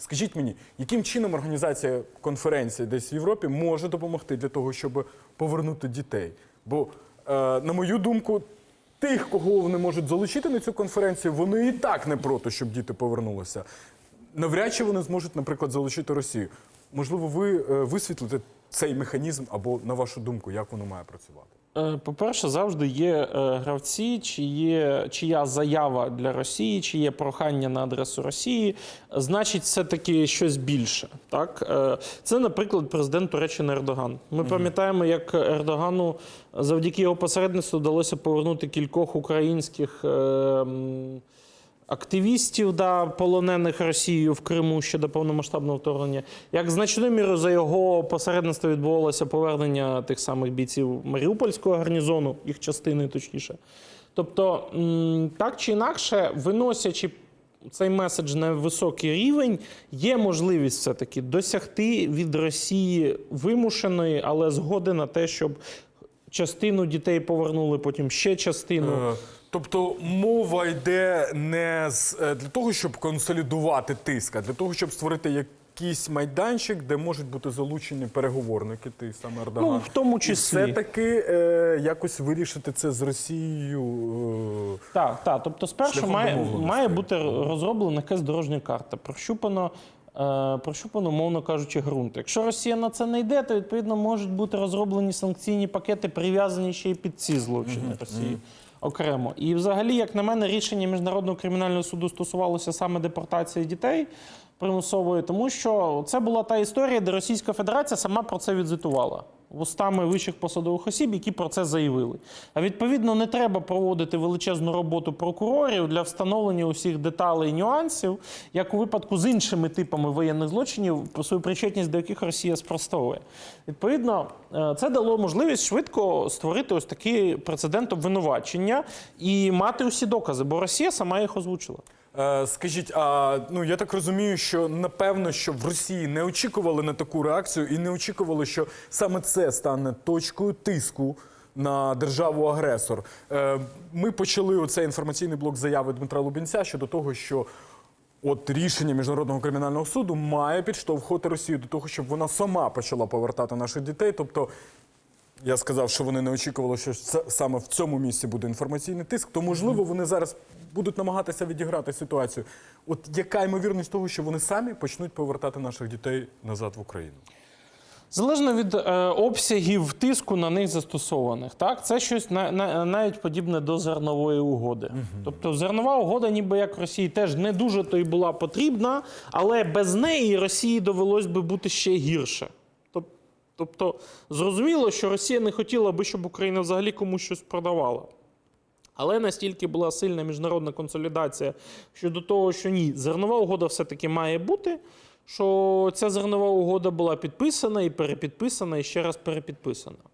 Скажіть мені, яким чином організація конференції десь в Європі може допомогти для того, щоб повернути дітей? Бо, е, на мою думку, тих, кого вони можуть залучити на цю конференцію, вони і так не проти, щоб діти повернулися. Навряд чи вони зможуть, наприклад, залучити Росію. Можливо, ви е, висвітлите цей механізм або, на вашу думку, як воно має працювати? Е, По-перше, завжди є е, гравці, чиє, чия заява для Росії, чи є прохання на адресу Росії, значить, все-таки щось більше. Так? Е, Це, наприклад, президент Туреччини Ердоган. Ми пам'ятаємо, як Ердогану завдяки його посередництву вдалося повернути кількох українських. Активістів, да, полонених Росією в Криму ще до повномасштабного вторгнення, як значною мірою за його посередництво відбувалося повернення тих самих бійців Маріупольського гарнізону, їх частини точніше. Тобто, так чи інакше, виносячи цей меседж на високий рівень, є можливість все-таки досягти від Росії вимушеної, але згоди на те, щоб частину дітей повернули, потім ще частину. Е, Тобто мова йде не з е, для того, щоб консолідувати тиск, а для того, щоб створити якийсь майданчик, де можуть бути залучені переговорники, ти саме Ердоган. Ну, в тому І числі. все-таки е, якось вирішити це з Росією. е, Так, так. Тобто, спершу має, має бути розроблена якась дорожня карта, прощупано, прощупано, мовно кажучи, ґрунт. Якщо Росія на це не йде, то відповідно можуть бути розроблені санкційні пакети, прив'язані ще й під ці злочини Росії. Окремо. І взагалі, як на мене, рішення Міжнародного кримінального суду стосувалося саме депортації дітей примусової, тому що це була та історія, де Російська Федерація сама про це відзвітувала вустами вищих посадових осіб, які про це заявили. А відповідно, не треба проводити величезну роботу прокурорів для встановлення усіх деталей і нюансів, як у випадку з іншими типами воєнних злочинів, про свою причетність до яких Росія спростовує. Відповідно, е, це дало можливість швидко створити ось такий прецедент обвинувачення і мати усі докази, бо Росія сама їх озвучила. Е, Скажіть, а ну я так розумію, що напевно, що в Росії не очікували на таку реакцію і не очікували, що саме це стане точкою тиску на державу-агресор. Е, Ми почали оцей інформаційний блок заяви Дмитра Лубінця щодо того, що от рішення міжнародного кримінального суду має підштовхувати Росію до того, щоб вона сама почала повертати наших дітей. Тобто я сказав, що вони не очікували, що саме в цьому місці буде інформаційний тиск, то можливо вони зараз будуть намагатися відіграти ситуацію. От яка ймовірність того, що вони самі почнуть повертати наших дітей назад в Україну? Залежно від е, обсягів тиску на них застосованих, так це щось на, на, навіть подібне до зернової угоди. Тобто зернова угода, ніби як Росії, теж не дуже то й була потрібна, але без неї Росії довелось би бути ще гірше. Тоб- Тобто, зрозуміло, що Росія не хотіла би, щоб Україна взагалі комусь щось продавала. Але настільки була сильна міжнародна консолідація щодо того, що ні, зернова угода все-таки має бути, що ця зернова угода була підписана і перепідписана, і ще раз перепідписана.